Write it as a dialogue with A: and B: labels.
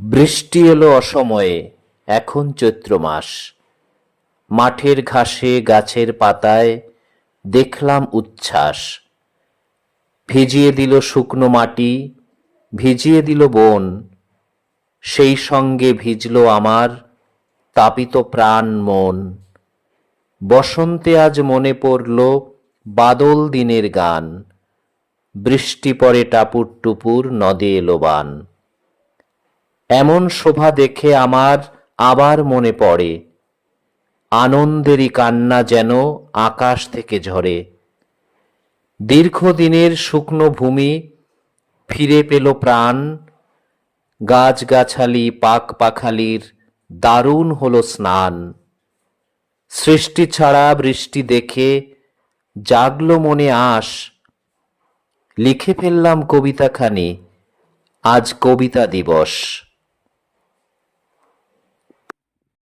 A: বৃষ্টি এলো অসময়ে, এখন চৈত্র মাস। মাঠের ঘাসে, গাছের পাতায় দেখলাম উচ্ছ্বাস। ভিজিয়ে দিল শুকনো মাটি, ভিজিয়ে দিল বন। সেই সঙ্গে ভিজল আমার তাপিত প্রাণ মন। বসন্তে আজ মনে পড়ল বাদল দিনের গান। বৃষ্টি পরে টাপুর টুপুর নদে এলো বান। এমন শোভা দেখে আমার আবার মনে পড়ে। আনন্দেরই কান্না যেন আকাশ থেকে ঝরে। দীর্ঘদিনের শুকনো ভূমি ফিরে পেল প্রাণ। গাছগাছালি পাক পাখালির দারুণ হলো স্নান। সৃষ্টি ছাড়া বৃষ্টি দেখে জাগলো মনে আশ। লিখে ফেললাম কবিতাখানি, আজ কবিতা দিবস।